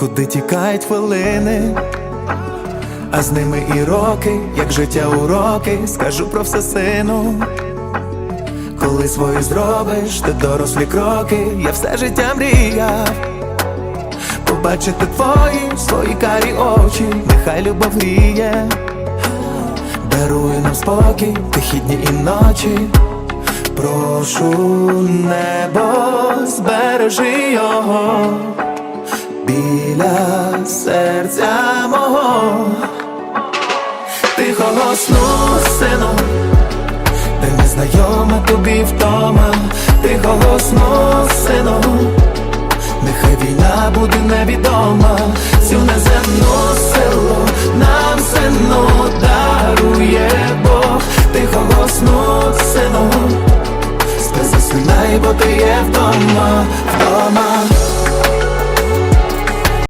куди тікають хвилини, а з ними і роки, як життя уроки, скажу про все сину. Коли свої зробиш, ти дорослі кроки, я все життя мріяв. Побачити твої свої карі очі, нехай любов гріє, дарує нам спокій, тихі дні і ночі. Прошу небо, збережи його біля серця мого, тихого сну, сину, де незнайома тобі втома, тихого сну, сину, нехай війна буде невідома, цю неземну силу нам сину дарує Бог, тихого сну, сину. Спи засинай, бо ти є вдома